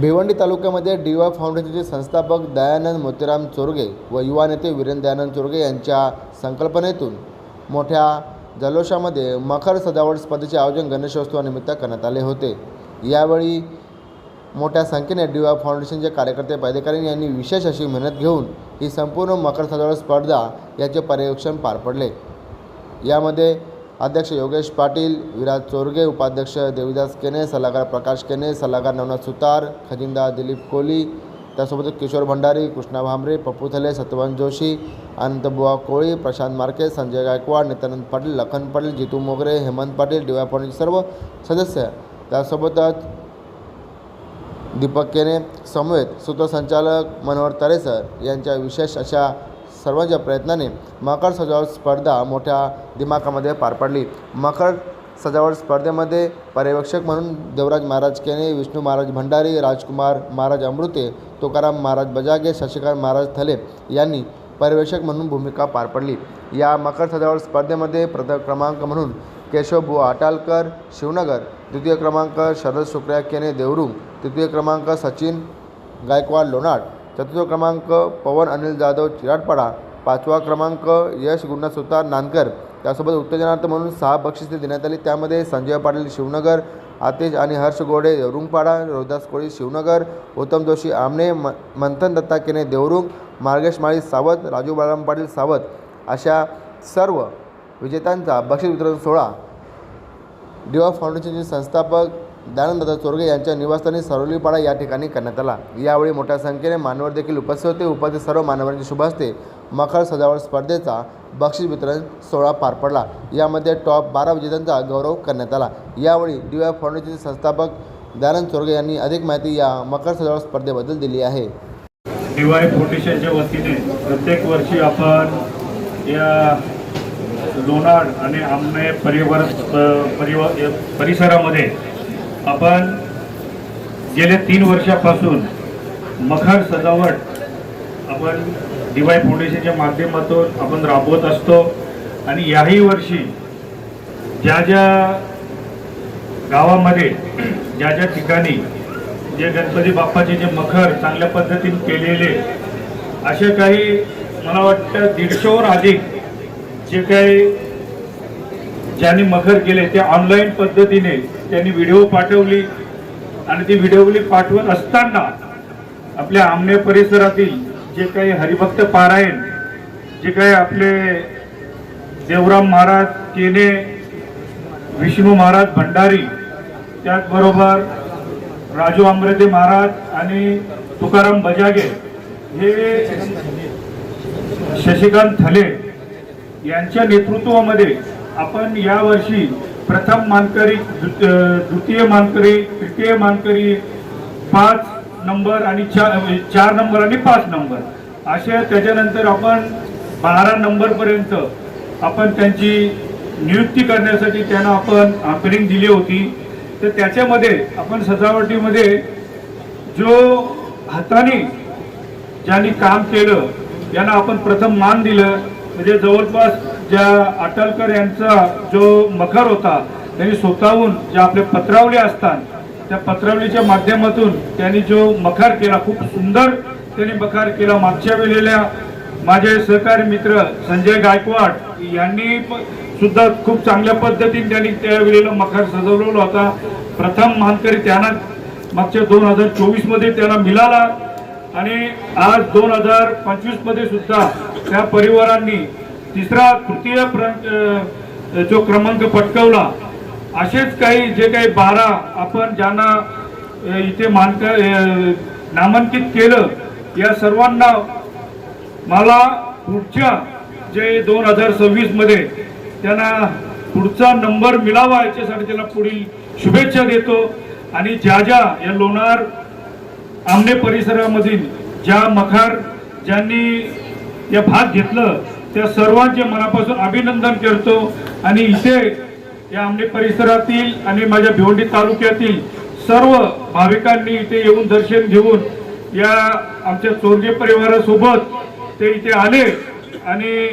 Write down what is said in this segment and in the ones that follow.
भिवंडी तालुक्यामध्ये D Y फाउंडेशनचे संस्थापक दयानंद मोतीराम चोरगे व युवा नेते वीरेंद्र दयानंद चोरगे यांच्या संकल्पनेतून मोठ्या जल्लोषामध्ये मखर सजावट स्पर्धेचे आयोजन गणेशोत्सवानिमित्त करण्यात आले होते. यावेळी मोठ्या संख्येने डी वाय फाउंडेशनचे कार्यकर्ते पदाधिकारी यांनी विशेष अशी मेहनत घेऊन ही संपूर्ण मकर सजावट स्पर्धा याचे पर्यवेक्षण पार पडले. यामध्ये अध्यक्ष योगेश पाटील विराज चोरगे उपाध्यक्ष देवीदास केने सल्लागार प्रकाश केने सल्लागार नवनाथ सुतार खजिनदार दिलीप कोहली त्यासोबत किशोर भंडारी कृष्णा भांबरे पप्पू थले सत्यवान जोशी अनंतबुवा कोळी प्रशांत मार्के संजय गायकवाड नित्यानंद पाटील लखन पाटील जितू मोगरे हेमंत पाटील डी वाय सर्व सदस्य. त्यासोबतच दीपक केने समवेत सूत्रसंचालक मनोहर तरेसर यांच्या विशेष अशा सर्वांच्या प्रयत्नाने मकर सजावट स्पर्धा मोठ्या दिमाखामध्ये पार पडली. मकर सजावट स्पर्धेमध्ये पर्यवेक्षक म्हणून देवराज महाराज केने विष्णू महाराज भंडारी राजकुमार महाराज अमृते तुकाराम महाराज बजागे शशिकांत महाराज थले यांनी पर्यवेक्षक म्हणून भूमिका पार पडली. या मकर सजावट स्पर्धेमध्ये प्रथम क्रमांक म्हणून केशवभू अटालकर शिवनगर द्वितीय क्रमांक शरद शुक्रिया केने देवरुंग तृतीय क्रमांक सचिन गायकवाड लोणाड चतुर्थ क्रमांक पवन अनिल जाधव चिराटपाडा. पाचवा क्रमांक यश गुरुनाथ नानकर. त्यासोबत उत्तेजनार्थ म्हणून सहा बक्षिसे देण्यात आली. त्यामध्ये संजय पाटील शिवनगर आतिश आणि हर्ष गोडे देवरुंगपाडा रोहिदास कोळी शिवनगर उत्तम जोशी आमने म मंथन दत्ता केने देवरुंग मार्गेश माळी सावत राजू बाळाराम पाटील सावत अशा सर्व विजेत्यांचा बक्षीस वितरण सोहळा. डिवा फाउंडेशनचे संस्थापक दयानंददादा चोरगे यांच्या निवासस्थानी सरोलीपाडा या ठिकाणी करण्यात आला. यावेळी मोठ्या संख्येने मान्यवर देखील उपस्थित होते. उपस्थित सर्व मान्यवरांच्या शुभ हस्ते मखर सजावट स्पर्धेचा बक्षीस वितरण सोहळा पार पडला. यामध्ये टॉप बारा विजेत्यांचा गौरव करण्यात आला. यावेळी डी वाय फाउंडेशनचे संस्थापक दयानंद चोरगे यांनी अधिक माहिती या मकर सजावट स्पर्धेबद्दल दिली आहे. डीवाय फाउंडेशनच्या वतीने प्रत्येक वर्षी आपण या लोणार आणि आमने परिवार परिवा परिसरामध्ये आपण गेल्या तीन वर्षापासून मखर सजावट आपण डीवाय फाउंडेशनच्या माध्यमातून आपण राबवत असतो. आणि याही वर्षी ज्या ज्या गावामध्ये ज्या ज्या ठिकाणी जे गणपती बाप्पाचे जे मखर चांगल्या पद्धतीने केलेले असे काही मला वाटतं दीडशेवर अधिक जे काही ज्यांनी मखर केले ते ऑनलाईन पद्धतीने त्यांनी व्हिडिओ पाठवली. आणि ती व्हिडिओली पाठवत असताना आपल्या आमने परिसरातील जे काही हरिभक्त पारायण जे काही आपले देवराम महाराज केने विष्णू महाराज भंडारी त्याचबरोबर राजू आंब्रेते महाराज आणि तुकाराम बजागे हे शशिकांत थले यांच्या नेतृत्वामध्ये आपण यावर्षी प्रथम मानकरी द्वितीय मानकरी तृतीय मानकरी पाच नंबर आणि चार म्हणजे चार नंबर आणि पाच नंबर. असे त्याच्यानंतर आपण बारा नंबरपर्यंत आपण त्यांची नियुक्ती करण्यासाठी त्यांना आपण ओपनिंग दिली होती. तर त्याच्यामध्ये आपण सजावटीमध्ये जो हाताने ज्यांनी काम केलं यांना आपण प्रथम मान दिलं. म्हणजे जवळपास ज्या अटलकर यांचा जो मखर होता त्यांनी स्वतःहून ज्या आपले पत्रावली असतात त्या पत्रावलीच्या माध्यमातून त्यांनी जो मखार केला खूप सुंदर त्यांनी मखार केला. मागच्या वेळेला माझे सहकारी मित्र संजय गायकवाड यांनी सुद्धा खूप चांगल्या पद्धतीने त्यांनी त्या वेळेला मखार सजवलेला होता. प्रथम मानकरी त्यांना मागच्या दोन हजार चोवीसमध्ये त्यांना मिळाला आणि आज दोन हजार पंचवीसमध्ये सुद्धा त्या परिवारांनी तिसरा तृतीय प्र- जो क्रमांक पटकवला असेच काही जे काही बारा आपण ज्यांना इथे मानक नामांकित केलं या सर्वांना मला पुढच्या जे दोन हजार सव्वीसमध्ये त्यांना पुढचा नंबर मिळावा याच्यासाठी त्याला पुढील शुभेच्छा देतो. आणि ज्या ज्या या लोणार आमने परिसरामधील ज्या मखार ज्यांनी या भाग घेतलं त्या सर्वांचे मनापासून अभिनंदन करतो. आणि इथे या आमने परिसरातील आणि माझ्या भिवंडी तालुक्यातील सर्व भाविकांनी इथे येऊन दर्शन घेऊन या आमच्या चोरगे परिवारासोबत ते इथे आले. आणि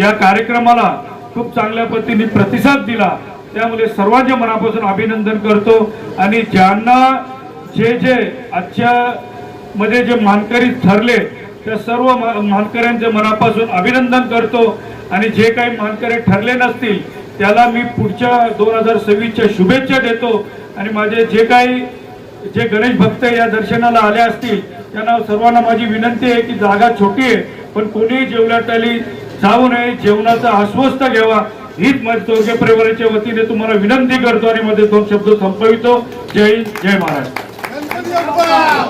या कार्यक्रमाला खूप चांगल्या पद्धतीने प्रतिसाद दिला. त्यामुळे सर्वांच्या मनापासून अभिनंदन करतो. आणि ज्यांना जे जे आजच्या मध्ये जे मानकरी ठरले त्या सर्व मा- मानकऱ्यांचे मनापासून अभिनंदन करतो आणि जे काही मानकरी ठरले नसतील त्याला मी पुढच्या दोन हजार सव्वीसच्या शुभेच्छा देतो. आणि माझे जे काही जे गणेश भक्त या दर्शनाला आले असतील त्यांना सर्वांना माझी विनंती आहे की जागा छोटी आहे पण कोणीही जेवल्याटाली जाऊ नये जेवणाचा आश्वस्त घ्यावा. हीच माझी चौघे परिवाराच्या वतीने तुम्हाला विनंती करतो आणि मध्ये दोन शब्द संपवितो. जय हिंद जय महाराष्ट्र.